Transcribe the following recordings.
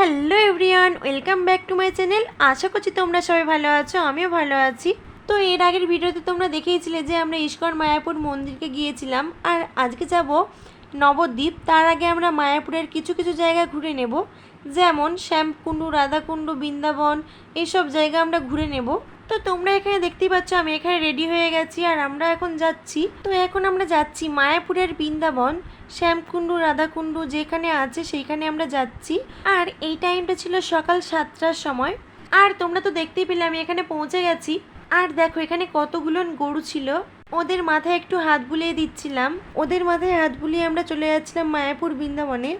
Hello everyone welcome back to my channel. আশা করছি তোমরা সবাই ভালো আছো, আমিও ভালো আছি। তো এর আগের ভিডিওতে তোমরা দেখিয়েছিলে যে আমরা ইস্কন মায়াপুর মন্দিরকে গিয়েছিলাম, আর আজকে যাব নবদ্বীপ। তার আগে আমরা মায়াপুরের কিছু কিছু জায়গা ঘুরে নেব, যেমন শ্যামকুণ্ডু, রাধাকুণ্ডু, বৃন্দাবন এইসব জায়গা আমরা ঘুরে নেব। তো তোমরা এখানে দেখতেই পাচ্ছ, আমি এখানে রেডি হয়ে গেছি, আর আমরা এখন যাচ্ছি। তো এখন আমরা যাচ্ছি মায়াপুরের বৃন্দাবন শ্যামকুণ্ডু, রাধাকুণ্ডু যেখানে আছে সেইখানে আমরা যাচ্ছি। আর এই টাইমটা ছিল সকাল সাতটার সময়। আর তোমরা তো দেখতেই পেলে, আমি এখানে পৌঁছে গেছি। আর দেখো, এখানে কতগুলো গরু ছিল। ওদের মাথায় একটু হাত বুলিয়ে দিচ্ছিলাম। ওদের মাথায় হাত বুলিয়ে আমরা চলে যাচ্ছিলাম মায়াপুর বৃন্দাবনে।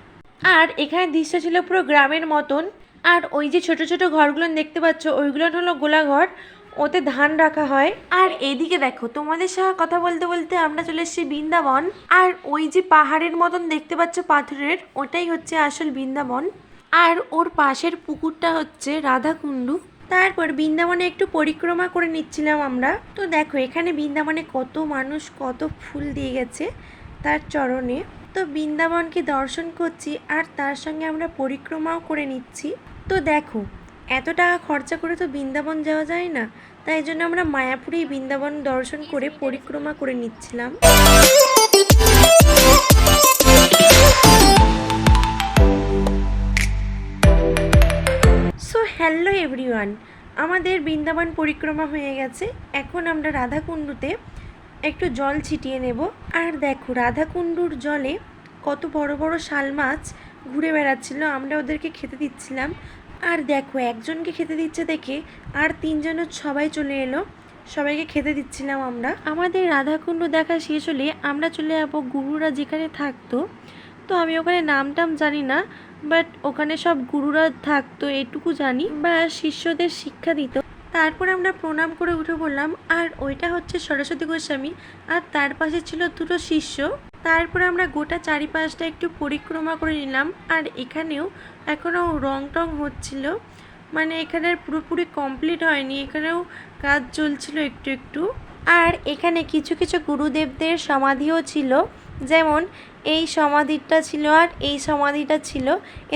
আর এখানে দৃশ্য ছিল পুরো গ্রামের মতন। আর ওই যে ছোট ছোট ঘরগুলো দেখতে পাচ্ছ, ওইগুলো হলো গোলাঘর। ওতে ধান রাখা হয়। আর এদিকে দেখো, তোমাদের সাথে কথা বলতে বলতে আমরা চলে এসেছি বৃন্দাবন। আর ওই যে পাহাড়ের মতন দেখতে পাচ্ছ পাথরের, ওটাই হচ্ছে আসল বৃন্দাবন। আর ওর পাশের পুকুরটা হচ্ছে রাধাকুণ্ডু। তারপর বৃন্দাবনে একটু পরিক্রমা করে নিচ্ছিলাম আমরা। তো দেখো, এখানে বৃন্দাবনে কত মানুষ, কত ফুল দিয়ে গেছে তার চরণে। তো বৃন্দাবনকে দর্শন করছি আর তার সঙ্গে আমরা পরিক্রমাও করে নিচ্ছি। তো দেখো এত টাকা খরচা করে তো বৃন্দাবন যাওয়া যায় না। তাই জন্য আমরা মায়াপুরেই বৃন্দাবন দর্শন করে পরিক্রমা করে নিচ্ছিলাম। সো হ্যালো এভরিওয়ান আমাদের বৃন্দাবন পরিক্রমা হয়ে গেছে। এখন আমরা রাধাকুণ্ডুতে একটু জল ছিটিয়ে নেব। আর দেখো, রাধাকুণ্ডুর জলে কত বড় বড় শাল মাছ ঘুরে বেড়াচ্ছিল। আমরা ওদেরকে খেতে দিচ্ছিলাম। আর দেখো একজনকে খেতে দিচ্ছে দেখে আর তিনজনের সবাই চলে এলো। সবাইকে খেতে দিচ্ছিলাম আমরা। আমাদের রাধাকুণ্ড দেখা শেষ হলে আমরা চলে যাব গুরুরা যেখানে থাকতো। তো আমি ওখানে নাম টাম জানি না বাট ওখানে সব গুরুরা থাকতো এটুকু জানি। বা শিষ্যদের শিক্ষা দিত। তারপর আমরা প্রণাম করে উঠে পড়লাম আর ওইটা হচ্ছে সরস্বতী গোস্বামী আর তার পাশে ছিল দুটো শিষ্য। তারপর আমরা গোটা চারিপাশটা একটু পরিক্রমা করে নিলাম। আর এখানেও এখনও রং টং হচ্ছিল। মানে এখানের পুরোপুরি কমপ্লিট হয়নি, এখানেও কাজ চলছিল একটু একটু। আর এখানে কিছু কিছু গুরুদেবদের সমাধিও ছিল। যেমন এই সমাধিটা ছিল আর এই সমাধিটা ছিল।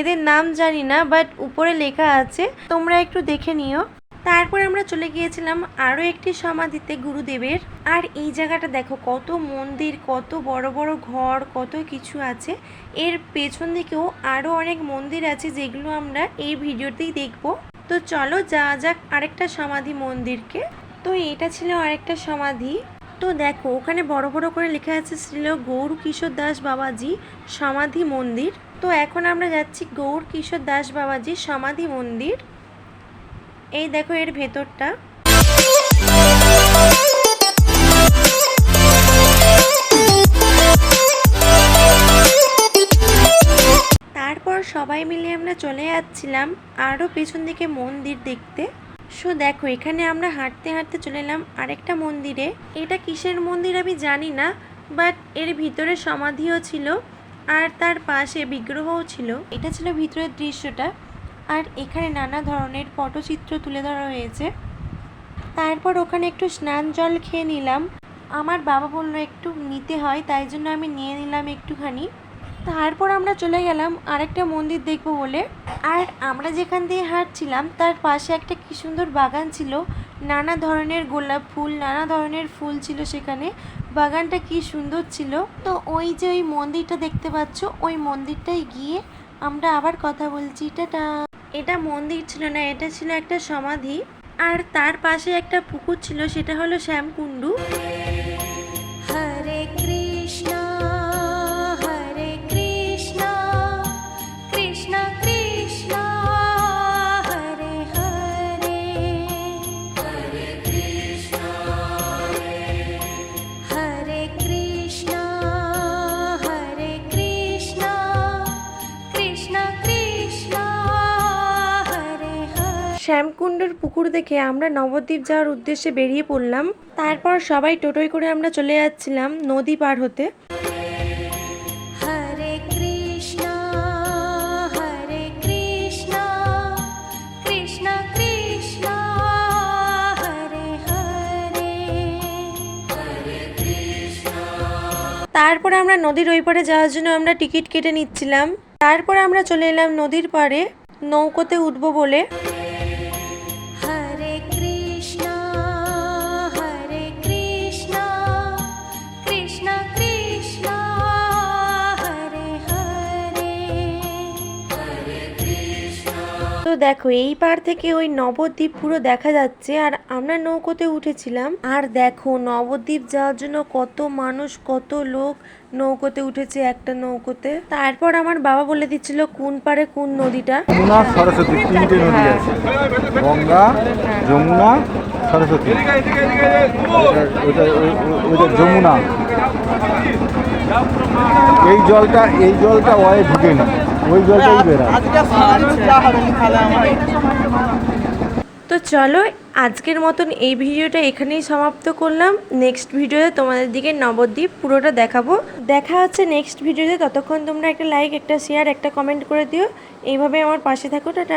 এদের নাম জানি না বাট উপরে লেখা আছে। তোমরা একটু দেখে নিও। তারপর আমরা চলে গিয়েছিলাম আরও একটি সমাধিতে গুরুদেবের। আর এই জায়গাটা দেখো, কত মন্দির, কত বড় বড় ঘর, কত কিছু আছে। এর পেছন দিকেও আরও অনেক মন্দির আছে যেগুলো আমরা এই ভিডিওতেই দেখব। তো চলো যাওয়া যাক আরেকটা সমাধি মন্দিরকে। তো এটা ছিল আরেকটা সমাধি। তো দেখো, ওখানে বড় বড় করে লেখা আছে ছিল গৌর কিশোর দাস বাবাজি সমাধি মন্দির। তো এখন আমরা যাচ্ছি গৌর কিশোর দাস বাবাজি সমাধি মন্দির। এই দেখো এর ভেতরটা। তারপর সবাই মিলে আমরা চলে যাচ্ছিলাম আরও পেছন দিকে মন্দির দেখতে। সো দেখো, এখানে আমরা হাঁটতে হাঁটতে চলে এলাম আরেকটা মন্দিরে। এটা কিসের মন্দির আমি জানি না বাট এর ভিতরে সমাধিও ছিল আর তার পাশে বিগ্রহও ছিল। এটা ছিল ভিতরের দৃশ্যটা। আর এখানে নানা ধরনের পটচিত্র তুলে ধরা হয়েছে। তারপর ওখানে একটু স্নান জল খেয়ে নিলাম। আমার বাবা বলল, একটু নিতে হয়, তাই জন্য আমি নিয়ে নিলাম একটুখানি। তারপর আমরা চলে গেলাম আরেকটা মন্দির দেখব বলে। আর আমরা যেখান দিয়ে হাঁটছিলাম, তার পাশে একটা কি সুন্দর বাগান ছিল। নানা ধরনের গোলাপ ফুল, নানা ধরনের ফুল ছিল সেখানে। বাগানটা কি সুন্দর ছিল। তো ওই যে ওই মন্দিরটা দেখতে পাচ্ছ, ওই মন্দিরটায় গিয়ে আমরা আবার কথা বলছি। টাটা! এটা মন্দির ছিল না, এটা ছিল একটা সমাধি। আর তার পাশে একটা পুকুর ছিল, সেটা হলো শ্যামকুণ্ডু। শ্যামকুণ্ডের পুকুর দেখে আমরা নবদ্বীপ যাওয়ার উদ্দেশ্যে বেরিয়ে পড়লাম। তারপর সবাই টোটোয় করে আমরা চলে যাচ্ছিলাম নদী পার হতে। তারপরে আমরা নদীর ওই পারে যাওয়ার জন্য আমরা টিকিট কেটে নিচ্ছিলাম। তারপরে আমরা চলে এলাম নদীর পারে নৌকোতে উঠবো বলে। দেখো এই পার থেকে ওই নবদ্বীপ পুরো দেখা যাচ্ছে আর আমরা নৌকোতে উঠেছিলাম। আর দেখো, নবদ্বীপ যাওয়ার জন্য কত মানুষ, কত লোক নৌকোতে উঠেছে একটা নৌকোতে। তারপর আমার বাবা বলে দিচ্ছিল কোন পারে কোন নদীটা। গঙ্গা, যমুনা, সরস্বতী। যমুনা। এই জলটা এই জলটা ওয়ে ঢুকে না ওই জলটাই বেরা তো চলো আজকের মতন এই ভিডিওটা এখানেই সমাপ্ত করলাম। নেক্সট ভিডিওতে তোমাদের দিকে নবদ্বীপ পুরোটা দেখাবো। দেখা হচ্ছে নেক্সট ভিডিওতে। ততক্ষণ তোমরা একটা লাইক একটা শেয়ার একটা কমেন্ট করে দিও। এইভাবে আমার পাশে থাকো টাটা।